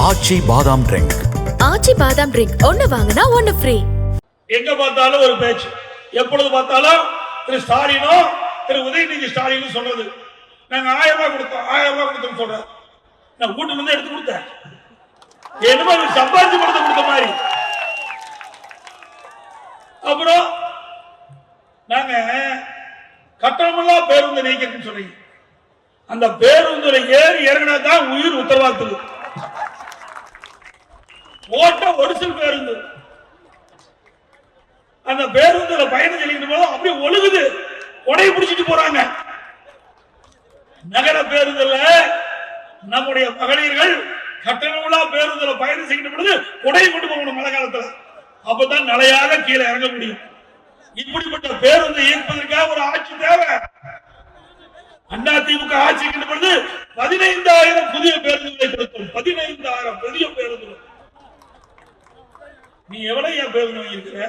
ஆச்சி பாதாம் ட்ரிங்க் ஆச்சி பாதாம் ட்ரிங்க் ஒன்னு வாங்கினா ஒன்னு ஃப்ரீ எங்க பார்த்தாலும் ஒரு பேச்சு. எப்பொழுது பார்த்தாலும் திரு ஸ்டாலினோ திரு உதயநிதி ஸ்டாலின் சொல்றது. நாங்க ஆயிரம் ரூபாய் கொடுத்தோம் ஆயிரம் ரூபாய் கொடுத்தோம் சொல்றேன் நான் வீட்டுல இருந்து எடுத்து கொடுத்தேன். என்னமோ சம்பாதிச்சு கொடுத்து கொடுத்த மாதிரி. அப்புறம் நாங்க கட்டணமெல்லாம் பேருந்து நீக்கணும்னு சொல்றீங்க. அந்த பேருந்துல ஏறி இறங்கினா தான் உயிர் உத்தரவாதத்துக்கு. ஓட்ட ஒடிசல் பேருந்து அந்த பேருந்துல பயணம் செல்லிக்கிட்டு போது அப்படியே ஒழுகுது. உடைய பிடிச்சிட்டு போறாங்க. நகர பேருந்துல நம்முடைய மகளிர்கள் கட்டணமில்லா பேருந்துல பயணம் செய்கின்ற பொழுது உடைய கொண்டு போகணும் மழை காலத்துல. அப்பதான் நிலையாக கீழே இறங்க முடியும். இப்படிப்பட்ட பேருந்து இயக்குவதற்காக ஒரு ஆட்சி தேவை. அண்ணா திமுக ஆட்சி பொழுது பதினைந்தாயிரம் புதிய பேருந்துகளை கொடுத்தோம். பதினைந்தாயிரம் புதிய பேருந்துகள். நீ எவ்வளவு ஏன் பேருந்து வாங்கியிருக்கிற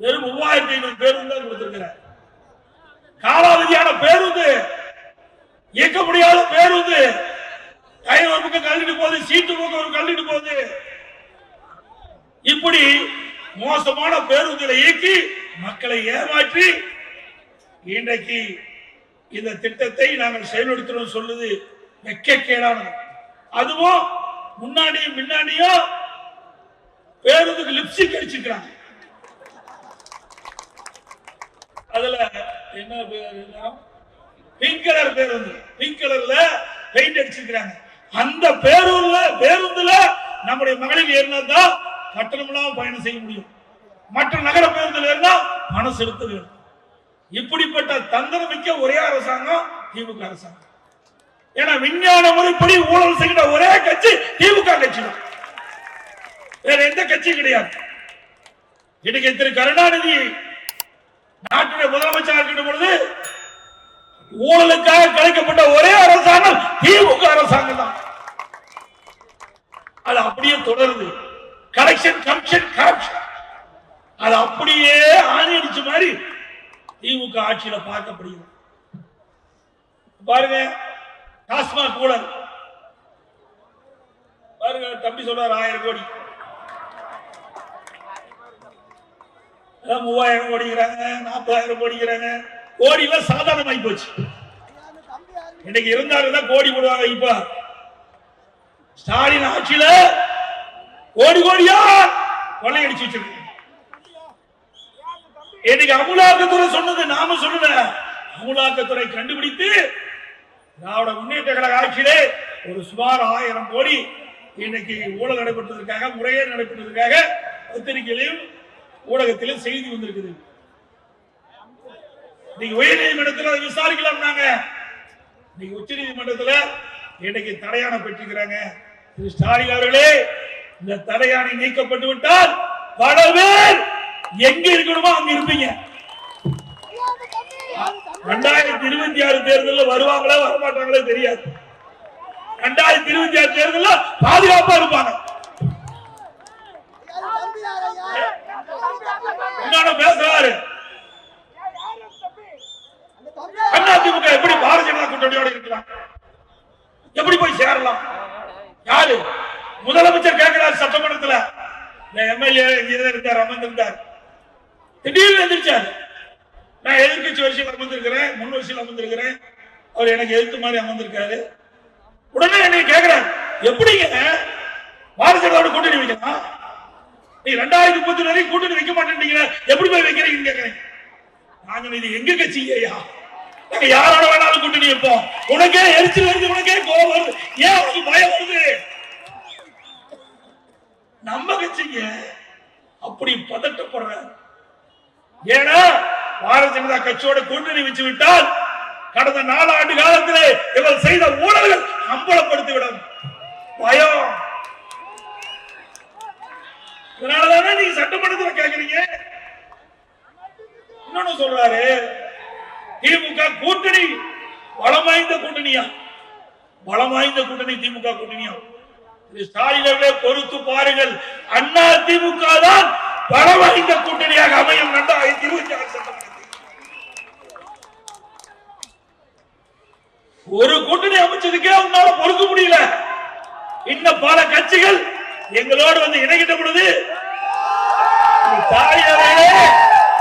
வெறும் மூவாயிரத்தி ஐநூறு பேருந்து தான் கொடுத்திருக்கிற. காலாவதியான பேருந்து இயக்க முடியாத பேருந்து டயர் ஒரு பக்கம் கழட்டிட்டு போகுது சீட்டு பக்கம் ஒரு கழட்டிட்டு போகுது. இப்படி மோசமான பேருந்துகளை இயக்கி மக்களை ஏமாற்றி இன்றைக்கு இந்த திட்டத்தை நாங்கள் செயல்படுத்துறோம் சொல்லுது வெக்கக்கேடானது. அதுவும் முன்னாடியும் பின்னாடியும் பேருந்துக்கு லிப்ஸ்டிக் அடிச்சிருக்கிறாங்க? அதுல என்ன பேர் பிங்க் கலர் பேருந்து பிங்க் கலர்ல பெயிண்ட் அடிச்சிருக்கிறாங்க. அந்த பேருந்துல பேருந்துல நம்முடைய மகளிர் ஏறினா தான் கட்டணம் இல்லாம பயணம் செய்ய முடியும். மற்ற நகர பேருந்துல ஏறினா பணம் செலுத்த வேண்டும். இப்படிப்பட்ட தந்திரம் மிக்க ஒரே அரசாங்கம் திமுக அரசாங்கம். ஏன்னா விஞ்ஞான முறைப்படி ஊழல் செய்கிற ஒரே கட்சி திமுக கட்சி தான் வேற எந்த கட்சியும் கிடையாது. இன்னைக்கு திரு கருணாநிதி நாட்டுடைய முதலமைச்சர் இருக்கின்ற பொழுது ஊழலுக்காக கலைக்கப்பட்ட ஒரே அரசாங்கம் திமுக அரசாங்கம் தான். அது அப்படியே தொடருது. கலெக்ஷன் கமிஷன் கரப்ஷன் அது அப்படியே ஆணி அடிச்ச மாதிரி திமுக ஆட்சியில பார்க்கப்படுகிறது. பாருங்க டாஸ்மாக் ஊழல். பாருங்க தம்பி சொல்றாரு ஆயிரம் கோடி. மூவாயிரம் ஓடிக்கிறாங்க நாற்பதாயிரம் ஓடிக்கிறாங்க கோடி எல்லாம் சாதாரணமாகி போச்சு. இன்னைக்கு இருந்தாலும் தான் கோடி போடுவாங்க இப்ப. ஸ்டாலின் ஆட்சியில கோடி கோடியா கொள்ளையடிச்சு வச்சிருக்கு இன்னைக்கு அமுலாக்கத்துறை சொன்னது நாம சொல்லல அமுலாக்கத்துறை கண்டுபிடித்து திராவிட முன்னேற்ற கழக ஆட்சியிலே ஒரு சுமார் ஆயிரம் கோடி இன்னைக்கு ஊழல் நடைபெற்றதற்காக முறையே நடைபெற்றதற்காக பத்திரிகையிலையும் ஊடகத்தில் செய்தி வந்திருக்குது. நீங்க உயர் நீதிமன்றத்தில் அதை விசாரிக்கலாம் நாங்க. நீங்க உச்ச நீதிமன்றத்தில் இன்னைக்கு தடையான பெற்றிருக்கிறாங்க. திரு ஸ்டாலின் அவர்களே இந்த தடையானை நீக்கப்பட்டு விட்டால் பல பேர் எங்க இருக்கணுமோ அங்க இருப்பீங்க. ரெண்டாயிரத்தி இருபத்தி ஆறு தேர்தலில் வருவாங்களா வரமாட்டாங்களே தெரியாது. ரெண்டாயிரத்தி இருபத்தி ஆறு தேர்தலில் பாதுகாப்பா இருப்பாங்க. பேசுறாரு? அதிமுக எப்படி பாரதிய ஜனதா கூட்டணியோட இருக்கலாம்? எப்படி போய் சேரலாம்? யாரு? முதலமைச்சர் கேட்கிறார் சட்டமன்றத்துல. இந்த எம்எல்ஏ இங்க இருந்தார் அமர்ந்திருந்தார். திடீர்னு எந்திரிச்சாரு. நான் எதிர்கட்சி வரிசையில் அமர்ந்திருக்கிறேன் முன் வரிசையில் அமர்ந்திருக்கிறேன். அவர் எனக்கு எதிர்த்து மாதிரி அமர்ந்திருக்காரு. உடனே என்னை கேட்கிறார் எப்படிங்க பாரதிய ஜனதாவோட கூட்டணி வைக்கலாம்? நீ ரெண்டாயிரத்தி முப்பத்தி வரைக்கும் கூட்டணி வைக்க மாட்டேன்றீங்க எப்படி போய் வைக்கிறீங்கன்னு கேட்கிறேன். நாங்க இது எங்க கட்சி ஐயா? நாங்க யாரோட வேணாலும் கூட்டணி வைப்போம். உனக்கே எரிச்சல் வருது உனக்கே கோபம் வருது. ஏன் உனக்கு பயம் வருது? நம்ம கட்சிங்க அப்படி பதட்டப்படுற. ஏன்னா பாரதிய ஜனதா கட்சியோட கூட்டணி வச்சு விட்டால் கடந்த நாலு ஆண்டு காலத்திலே இவர் செய்த ஊழல்கள் அம்பலப்படுத்திவிடும். பயம். இதனாலதானே நீங்க சட்டமன்றத்தில் கேக்குறீங்க? இன்னொன்னு சொல்றாரு திமுக கூட்டணி பலம் வாய்ந்த கூட்டணியா? பலம் வாய்ந்த கூட்டணி திமுக கூட்டணியா? திரு ஸ்டாலின் பொறுத்து பாருங்கள். அண்ணா திமுக தான் பலம் வாய்ந்த கூட்டணியாக அமையும் இரண்டாயிரத்தி இருபத்தி ஆறு சட்டமன்றத்தில். ஒரு கூட்டணி அமைச்சதுக்கே உன்னால பொறுக்க முடியல. இன்னும் பல கட்சிகள் எங்களோடு வந்து இணைகின்ற பொழுது தாயாரே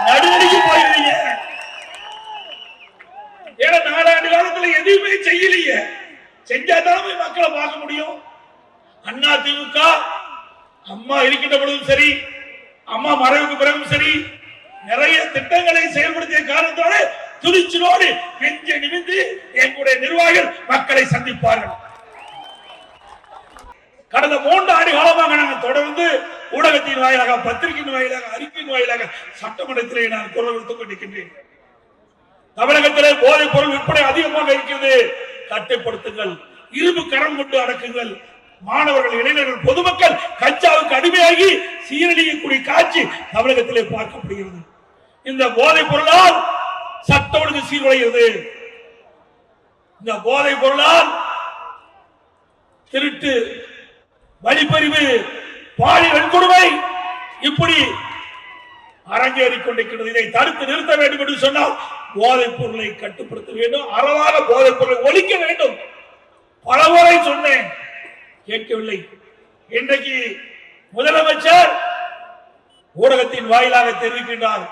நடுநடுங்கி போயிருவீங்க ஏன்னா நாலாண்டு காலத்துல எதுவுமே செய்யலையே. செஞ்சாதான் போய் மக்களை பார்க்க முடியும். அண்ணா திமுக அம்மா இருக்கின்ற பொழுதும் சரி அம்மா மறைவுக்கு பிறகும் சரி நிறைய திட்டங்களை செயல்படுத்திய காரணத்தோடு துணிச்சலோடு நெஞ்ச நிமிந்து எங்களுடைய நிர்வாகிகள் மக்களை சந்திப்பார்கள். கடந்த மூன்று ஆண்டு காலமாக நாங்கள் தொடர்ந்து ஊடகத்தின் வாயிலாக பத்திரிகையின் வாயிலாக அறிக்கையின் வாயிலாக சட்டமன்றத்திலே நான் குரல் கொடுத்துக் கொண்டிருக்கின்றேன். தமிழகத்திலே போதைப் பொருள் விற்பனை அதிகமாக இருக்கிறது. கட்டுப்படுத்துங்கள். இரும்பு கரம் கொண்டு அடக்குங்கள். மாணவர்கள் இளைஞர்கள் பொதுமக்கள் கச்சாவுக்கு அடிமையாகி சீரழியக்கூடிய காட்சி தமிழகத்திலே பார்க்கப்படுகிறது. இந்த போதைப் பொருளால் சட்ட ஒழுங்கு சீர்குலைகிறது. இந்த போதைப் பொருளால் திருட்டு வழிப்பறிவு பாலி வன்கொடுமை இப்படி அரங்கேறிக் கொண்டிருக்கிறது இதை தடுத்து நிறுத்த வேண்டும் என்று சொன்னால் போதைப் பொருளை கட்டுப்படுத்த வேண்டும் அறவாத போதைப் பொருளை ஒழிக்க வேண்டும். பலமுறை சொன்னேன் கேட்கவில்லை. இன்றைக்கு முதலமைச்சர் ஊடகத்தின் வாயிலாக தெரிவிக்கின்றார்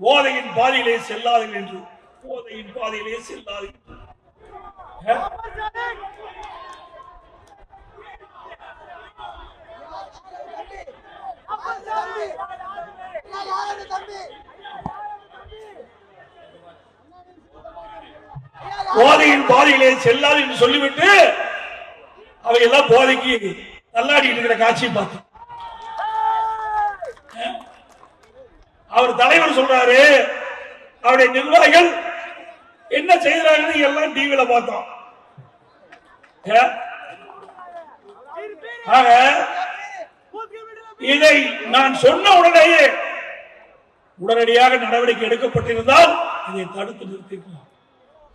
போதையின் பாதையிலே செல்லாது என்று. போதையின் பாதையிலே செல்லாது என்று போதையின் பாதையிலே செல்லாது என்று சொல்லிவிட்டு அவையெல்லாம் போதைக்கு தள்ளாடி இருக்கிற காட்சியை பார்த்தோம் அவர் தலைவர் சொல்றாரு அவருடைய நிர்வாகிகள் என்ன செய்யறாங்கன்னு எல்லாம் டிவியில பார்த்தோம். ஆக இதை நான் சொன்ன உடனேயே உடனடியாக நடவடிக்கை எடுக்கப்பட்டிருந்தால் இதை தடுத்து நிறுத்திருக்கலாம்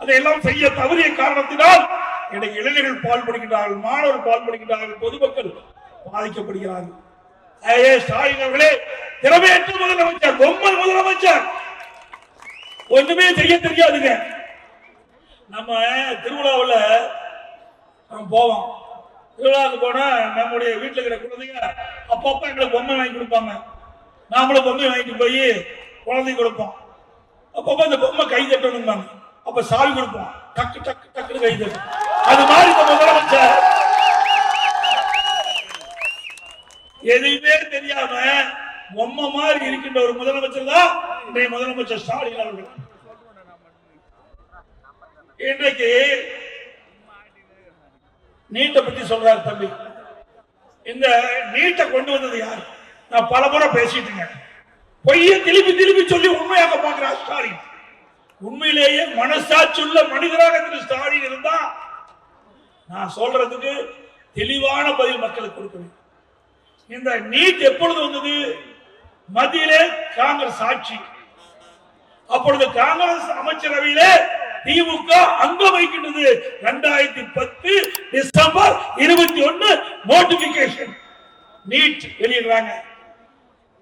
அதையெல்லாம் செய்ய தவறிய காரணத்தினால் எனக்கு இளைஞர்கள் பால்படுகின்றார்கள் மாணவர் பால்படுகின்றார்கள் பொதுமக்கள் பாதிக்கப்படுகிறார்கள். ஸ்டாலின் அவர்களே திறமையற்ற முதலமைச்சர் பொம்மல் முதலமைச்சர். ஒண்ணுமே செய்ய தெரியாதுங்க. நம்ம திருவிழாவுல போவோம். திருவிழாவுக்கு போனா நம்முடைய வீட்டுல இருக்கிற குழந்தைங்க அப்பப்ப எங்களுக்கு பொம்மை வாங்கி கொடுப்பாங்க. நாமளும் பொம்மை வாங்கிட்டு போய் குழந்தைங்க கொடுப்போம். அப்பப்ப அந்த பொம்மை கை தட்டணும்பாங்க. அப்ப சாவி கொடுப்போம். டக்கு டக்கு டக்குன்னு கை தட்டும் அது மாதிரி இந்த முதலமைச்சர் எதுவுமே தெரியாம பொம்மை மாதிரி இருக்கின்ற ஒரு முதலமைச்சர் தான் இன்றைய முதலமைச்சர் ஸ்டாலின் அவர்கள். இன்றைக்கு நீட்டை பத்தி சொல்றாரு தம்பி. இந்த நீட்டை கொண்டு வந்தது யார்? நான் பல முறை பேசிட்டுங்க பொய்ய திருப்பி திருப்பி சொல்லி உண்மையாக பார்க்கிறார் ஸ்டாலின். உண்மையிலேயே மனசாட்சியுள்ள மனிதராக திரு ஸ்டாலின் இருந்தா நான் சொல்றதுக்கு தெளிவான பதில் மக்களுக்கு கொடுக்கணும் இந்த நீட் எப்பொழுது வந்தது? மத்தியிலே காங்கிரஸ் ஆட்சி. அப்பொழுது காங்கிரஸ் அமைச்சரவையிலே திமுக அங்கம் வைக்கின்றது இரண்டாயிரத்தி பத்து டிசம்பர் இருபத்தி ஒன்னு நோட்டிபிகேஷன் நீட் வெளியிடுறாங்க.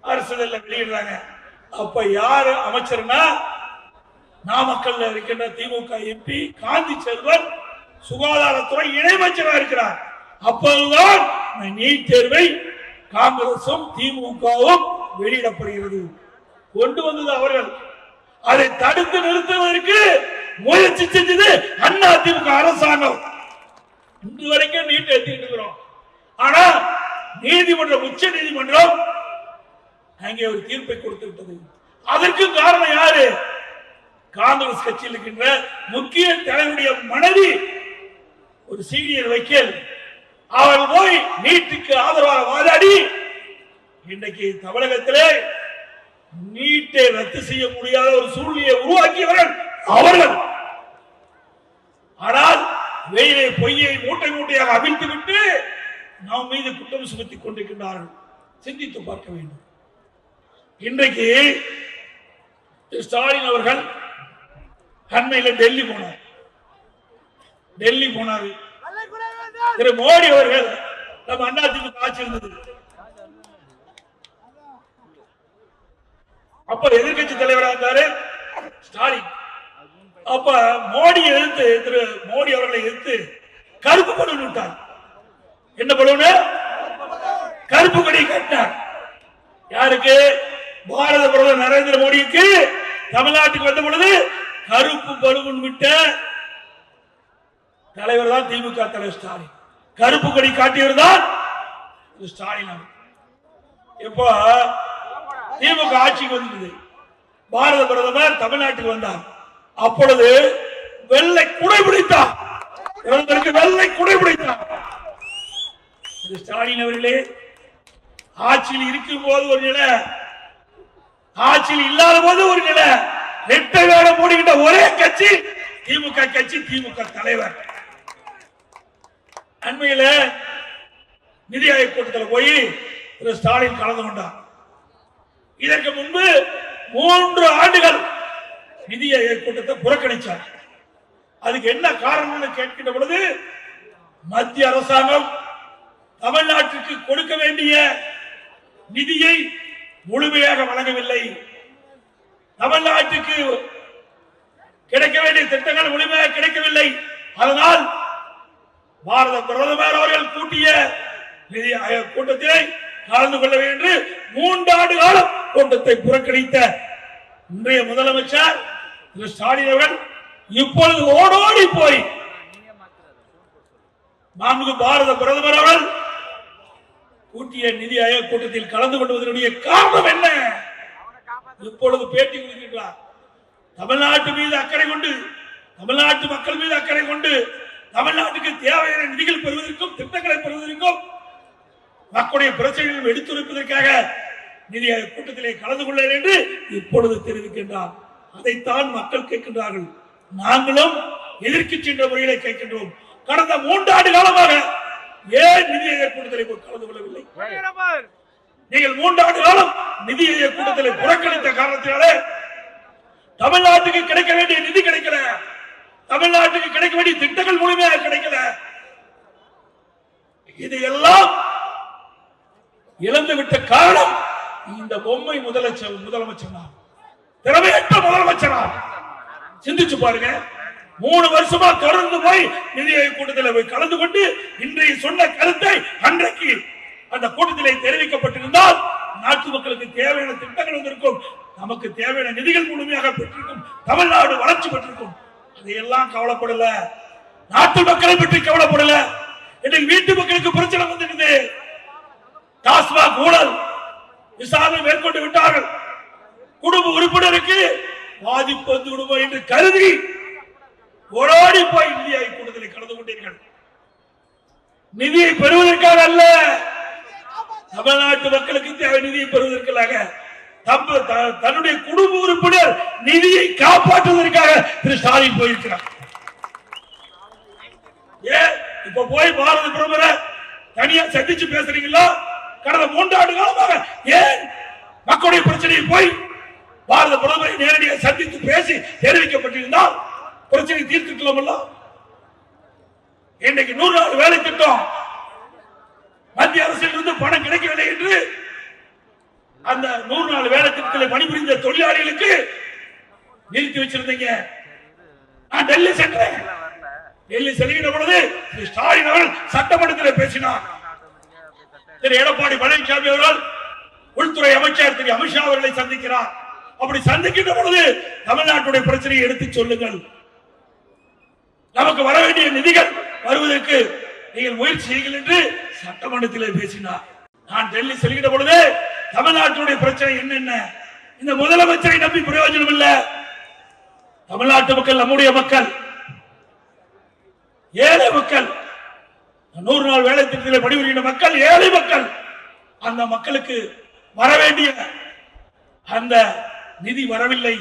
அரசுல வெளியிடுறாங்க. அப்ப யாரு அமைச்சர்னா நாமக்கல்ல இருக்கின்ற திமுக எம்பி காந்தி செல்வன் சுகாதாரத்துறை இணையமைச்சராக இருக்கிறார். அப்போதுதான் நீட் தேர்வை காங்கிரசும் திமுகவும் வெளியிடப்படுகிறது. கொண்டு வந்தது அவர்கள். அதை தடுத்து நிறுத்துவதற்கு முயற்சி செஞ்சது அண்ணா திமுக அரசாங்கம். இன்று வரைக்கும் நீட் எழுதிட்டு இருக்கிறோம் ஆனா நீதிமன்றம் உச்ச நீதிமன்றம் அங்கே ஒரு தீர்ப்பை கொடுத்து விட்டது அதற்கு காரணம் யாரு? காங்கிரஸ் கட்சியில் இருக்கின்ற முக்கிய தலைவருடைய மனைவி ஒரு சீனியர் வைக்கல். அவர் போய் நீட்டுக்கு ஆதரவாக வாதாடி இன்றைக்கு தமிழகத்திலே நீட்டை ரத்து செய்ய முடியாத ஒரு சூழ்நிலையை உருவாக்கியவர்கள் அவர்கள். ஆனால் வெயிலை பொய்யை மூட்டை மூட்டையாக அவிழ்த்து விட்டு நாம் மீது குற்றம் சுமத்திக் கொண்டிருக்கின்றார்கள். சிந்தித்து பார்க்க வேண்டும். இன்றைக்கு திரு ஸ்டாலின் அவர்கள் அண்மையில் டெல்லி போனார். டெல்லி போனார். திரு மோடி அவர்கள் நம்ம அண்ணாச்சிக்கு ஆட்சி இருந்தது. அப்ப எதிர்க்கட்சி தலைவராக இருந்தாரு ஸ்டாலின். அப்ப மோடி எதிர்த்து திரு மோடி அவர்களை எதிர்த்து கருப்பு படம் விட்டார். என்ன பலூனு கருப்பு கொடி கட்டினார். யாருக்கு? பாரத பிரதமர் நரேந்திர மோடிக்கு. தமிழ்நாட்டுக்கு வந்த பொழுது கருப்பு பலூன் விட்ட தலைவர் தான் திமுக தலைவர் ஸ்டாலின். கருப்பு கொடி காட்டியவர் தான் ஸ்டாலின் அவர். இப்போ திமுக ஆட்சிக்கு வந்தது. பாரத பிரதமர் தமிழ்நாட்டுக்கு வந்தார். அப்பொழுது வெள்ளை குடை பிடித்தார் வெள்ளை குடை பிடித்தார் ஸ்டாலின் அவர்களே ஆட்சியில் இருக்கும் போது ஒரு நிலை ஆட்சியில் இல்லாத போது ஒரு நிலை. நெட்டை வேலை மூடிக்கிட்ட ஒரே கட்சி திமுக கட்சி திமுக தலைவர். அண்மையில நிதி ஆயோக் கூட்டத்தில் போய் திரு ஸ்டாலின் கலந்து கொண்டார். இதற்கு முன்பு மூன்று ஆண்டுகள் நிதிய ஆயோக் கூட்டத்தை புறக்கணிச்சார். அதுக்கு என்ன காரணம்னு கேட்கின்ற பொழுது மத்திய அரசாங்கம் தமிழ்நாட்டிற்கு கொடுக்க வேண்டிய நிதியை முழுமையாக வழங்கவில்லை. தமிழ்நாட்டுக்கு கிடைக்க வேண்டிய திட்டங்கள் முழுமையாக கிடைக்கவில்லை. அதனால் பாரத பிரதமர் அவர்கள் கூட்டிய நிதி கூட்டத்திலே கலந்து கொள்ள வேண்டும் என்று மூன்றாண்டு காலம் கூட்டத்தை புறக்கணித்த இன்றைய முதலமைச்சர் ஸ்டாலின் அவர்கள் இப்பொழுது ஓடோடி போய் நான்கு பாரத பிரதமர் அவர்கள் கூட்டிய நிதி ஆயோக் கூட்டத்தில் கலந்து கொள்வதனுடைய காரணம் என்ன? இப்பொழுது பேட்டி கொடுக்கின்றார். தமிழ்நாட்டு மீது அக்கறை கொண்டு தமிழ்நாட்டு மக்கள் மீது அக்கறை கொண்டு தமிழ்நாட்டுக்கு தேவையான நிதிகள் பெறுவதற்கும் திட்டங்களை பெறுவதற்கும் மக்களுடைய பிரச்சனைகளை எடுத்துரைப்பதற்காக நிதி ஆயோக் கூட்டத்திலே கலந்து கொள்ளார் என்று இப்பொழுது தெரிவிக்கின்றார். அதைத்தான் மக்கள் கேட்கின்றார்கள். நாங்களும் எதிர்க்கு சென்ற முறையிலே கேட்கின்றோம். கடந்த மூன்றாண்டு காலமாக ஏன் நிதி கூட்டத்தில் கலந்து கொள்ளவில்லை? நீங்கள் மூன்றாண்டு காலம் நிதி கூட்டத்தில் புறக்கணித்த காரணத்தினாலே தமிழ்நாட்டுக்கு கிடைக்க வேண்டிய நிதி கிடைக்கல. தமிழ்நாட்டுக்கு கிடைக்க வேண்டிய திட்டங்கள் முழுமையாக கிடைக்கல. இதையெல்லாம் இழந்து விட்ட காரணம் இந்த பொம்மை முதலமைச்சர் முதலமைச்சர் தான். திறமையற்ற முதலமைச்சரா? சிந்திச்சு பாருங்க. மூணு வருஷமா தொடர்ந்து போய் நிதியை கூட்டத்தில் போய் கலந்து கொண்டு இன்றைய சொன்ன கருத்தை அன்றைக்கு அந்த கூட்டத்திலே தெரிவிக்கப்பட்டிருந்தால் நாட்டு மக்களுக்கு தேவையான திட்டங்கள் வந்திருக்கும். நமக்கு தேவையான நிதிகள் முழுமையாக பெற்றிருக்கும். தமிழ்நாடு வளர்ச்சி பெற்றிருக்கும். அதையெல்லாம் கவலைப்படல. நாட்டு மக்களை பற்றி கவலைப்படல. இன்னைக்கு வீட்டு மக்களுக்கு பிரச்சனை வந்து டாஸ்மாக் ஊழல் விசாரணை மேற்கொண்டு விட்டார்கள் குடும்ப உறுப்பினருக்கு விடுவோம் என்று கருதி ஓடோடி போய் நிதியாய் கூடுதலை கலந்து கொண்டீர்கள். நிதியை பெறுவதற்காக அல்ல தமிழ்நாட்டு மக்களுக்கு தேவை நிதியை பெறுவதற்காக. தன்னுடைய குடும்ப உறுப்பினர் நிதியை காப்பாற்றுவதற்காக திரு ஸ்டாலின் போயிருக்கிறார். ஏன் இப்ப போய் பாரத பிரதமரை தனியா சந்திச்சு பேசுறீங்களா? கடந்த மூன்றாண்டு காலமாக ஏன் மக்களுடைய பிரச்சனையை போய் சந்தித்து பேசி தெரிவிக்கப்பட்டிருந்தால் பிரச்சனை தீர்த்துக்கலாமல்ல? இன்னைக்கு நூறு நாள் வேலை திட்டம். மத்திய அரசில் இருந்து பணம் கிடைக்கவில்லை என்று அந்த நூறு நாள் வேலை திட்டத்தில் பணிபுரிந்த தொழிலாளிகளுக்கு நிறுத்தி வச்சிருந்தீங்க. நான் டெல்லி சென்றேன். டெல்லி செல்கிற பொழுது திரு ஸ்டாலின் அவர்கள் சட்டமன்றத்தில் பேசினார். திரு எடப்பாடி பழனிசாமி அவர்கள் உள்துறை அமைச்சர் திரு அமித்ஷா அவர்களை சந்திக்கிறார். அப்படி சந்திக்கின்ற பொழுது தமிழ்நாட்டுடைய பிரச்சனையை எடுத்து சொல்லுங்கள். நமக்கு வர வேண்டிய நிதிகள் வருவதற்கு நீங்கள் முயற்சி செய்யுங்கள் என்று சட்டமன்றத்திலே பேசினார். நான் டெல்லி செல்கின்ற பொழுது தமிழ்நாட்டுடைய பிரச்சனை என்னென்ன? இந்த முதலமைச்சரை நம்பி பிரயோஜனம் இல்ல. தமிழ்நாட்டு மக்கள் நம்முடைய மக்கள் ஏழை மக்கள் நூறு நாள் வேலை திட்டத்தில் பணிபுரிகின்ற மக்கள் ஏழை மக்கள் அந்த மக்களுக்கு வர வேண்டிய அந்த நிதி வரவில்லை.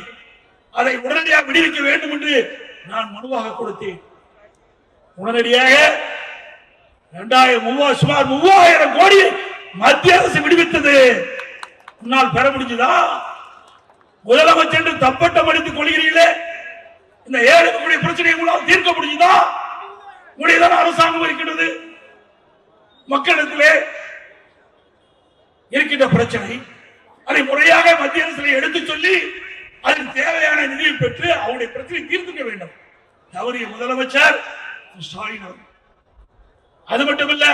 அதை உடனடியாக விடுவிக்க வேண்டும் என்று நான் மனுவாக கொடுத்தேன். உடனடியாக இரண்டாயிரம் மூவாயிரம் சுமார் மூவாயிரம் கோடி மத்திய அரசு விடுவித்தது. உன்னால் பெற முடிஞ்சதா? முதலமைச்சர் என்று தப்பட்டம் அடித்துக் கொள்கிறீர்களே. இந்த ஏழை மக்களுடைய பிரச்சனையை உங்களால் தீர்க்க முடிஞ்சதா? உடையதான அரசாங்கம் இருக்கின்றது. மக்களிடத்திலே இருக்கின்ற பிரச்சனை அதை முறையாக மத்திய அரசு எடுத்து சொல்லி அதற்கு தேவையான நிதியை பெற்று அவருடைய பிரச்சனை தீர்த்துக்க வேண்டும். தவறிய முதலமைச்சர் ஸ்டாலின் அது மட்டுமல்ல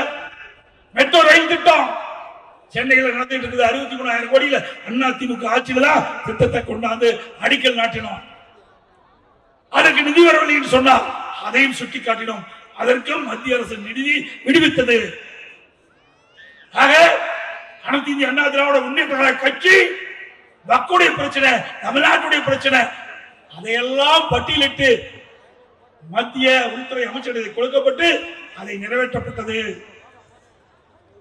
சென்னையில் நடந்துட்டு இருக்குது. அறுபத்தி மூணாயிரம் கோடியில அண்ணா திமுக ஆட்சியில திட்டத்தை கொண்டாந்து அடிக்கல் நாட்டினோம். அதற்கு நிதி வரவில்லைன்னு சொன்னார் அதையும் சுட்டி காட்டினோம் அதற்கும் மத்திய அரசு நிதி விடுவித்தது. ஆக அனைத்து இந்திய அண்ணா திராவிட முன்னேற்ற கட்சி மக்களுடைய பிரச்சனை தமிழ்நாட்டுடைய பிரச்சனை அதையெல்லாம் பட்டியலிட்டு மத்திய உள்துறை அமைச்சரிடம் கொடுக்கப்பட்டு அதை நிறைவேற்றப்பட்டது.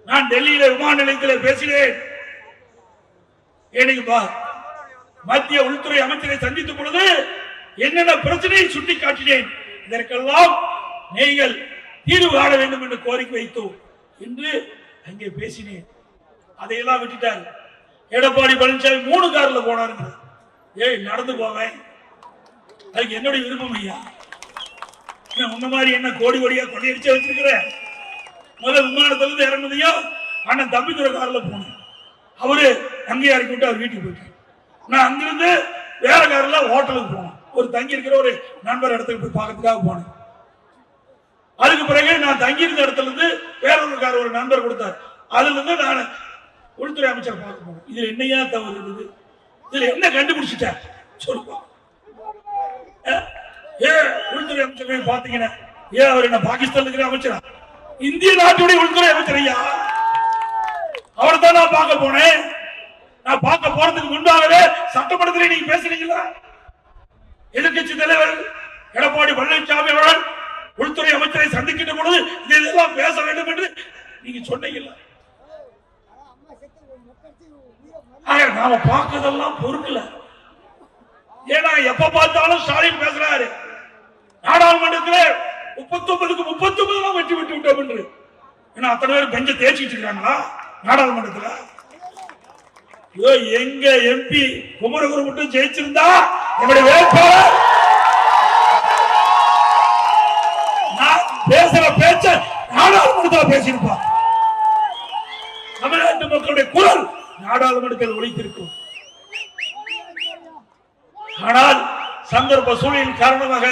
நான் டெல்லியில விமான நிலையத்தில் பேசினேன். ஏனுங்க மத்திய உள்துறை அமைச்சரை சந்தித்த பொழுது என்னென்ன பிரச்சனையை சுட்டி காட்டினேன் இதற்கெல்லாம் நீங்கள் தீர்வு காண வேண்டும் என்று கோரிக்கை வைத்தோம் என்று அங்கே பேசினேன். அதையெல்லாம் விட்டுட்டாரு. எடப்பாடி பழனிசாமி மூணு கார்ல போனாருங்க ஏய் நடந்து போவேன் அதுக்கு என்னுடைய விருப்பம் ஐயா. உன்ன மாதிரி என்ன கோடி கோடியா கொள்ளையடிச்சு வச்சிருக்கிறேன் முதல் விமானத்துல இருந்து இறங்குதையோ அண்ணன் தம்பித்துறை கார்ல போனேன். அவரு அங்கேயே இறக்கி விட்டு அவர் வீட்டுக்கு போயிட்டேன் நான் அங்கிருந்து வேற கார்ல ஹோட்டலுக்கு போனேன். ஒரு தங்கி இருக்கிற ஒரு நண்பர் இடத்துக்கு போய் பார்க்கறதுக்காக போனேன். அதுக்கு பிறகு நான் தங்கி இருந்த இடத்துல இருந்து வேற ஒரு கார் ஒரு நண்பர் கொடுத்தார். அதுல இருந்து நான் உள்துறை அமைச்சர் பார்க்க போனேன் இதுல என்னையா தவறு இருந்தது இதுல என்ன கண்டுபிடிச்சிட்ட? சொல்லுப்பா ஏ உள்துறை அமைச்சர் போய் பாத்தீங்கன்னா ஏன் அவர் என்ன பாகிஸ்தான் இருக்கிற அமைச்சரா? இந்திய நாட்டுடைய உள்துறை அமைச்சர் ஐயா. அவரை தான் நான் பார்க்க போனேன். நான் பார்க்க போறதுக்கு முன்பாகவே சட்டமன்றத்தில் நீங்க பேசுறீங்களா எதிர்கட்சி தலைவர் எடப்பாடி பழனிசாமி அவர்கள் உள்துறை அமைச்சரை சந்திக்கின்ற பொழுது இதெல்லாம் பேச வேண்டும் என்று நீங்க சொன்னீங்களா நாம பார்க்கறதெல்லாம் பொறுக்கல. ஏன்னா எப்ப பார்த்தாலும் ஸ்டாலின் பேசுறாரு. நாடாளுமன்றத்தில் முப்பத்தி ஒன்பதுக்கு முப்பத்தி ஒன்பது வெற்றி விட்டு விட்டோம் என்று. ஏன்னா அத்தனை பேர் பெஞ்ச தேய்ச்சிட்டு இருக்காங்களா? நாடாளுமன்றத்தில். ஐயோ, எங்க எம்பி குமரகுரு மட்டும் ஜெயிச்சிருந்தா என்னுடைய வேட்பாளர்! நான் பேசுற பேச்ச நாடாளுமன்றத்தில் பேசியிருப்பான் தமிழ்நாட்டு மக்களுடைய குரல் நாடாளுமன்றத்தில் ஒலித்திருக்கும் ஆனால் சந்தர்ப்ப சூழலின் காரணமாக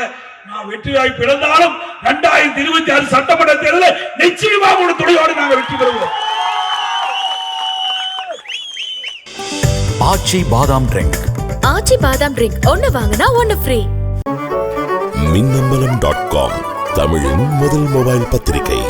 நான் வெற்றி வாய்ப்பு இழந்தாலும் இரண்டாயிரத்தி இருபத்தி ஆறு சட்டமன்ற தேர்தலில் நிச்சயமாக ஒரு துணையோடு நாங்கள் வெற்றி பெறுவோம். ஆச்சி பாதாம் ட்ரிங்க் ஆச்சி பாதாம் ட்ரிங்க் ஒன்னு வாங்கினா ஒன்னு ஃப்ரீ மின்னம்பலம் டாட் காம் தமிழின் முதல் மொபைல் பத்திரிகை.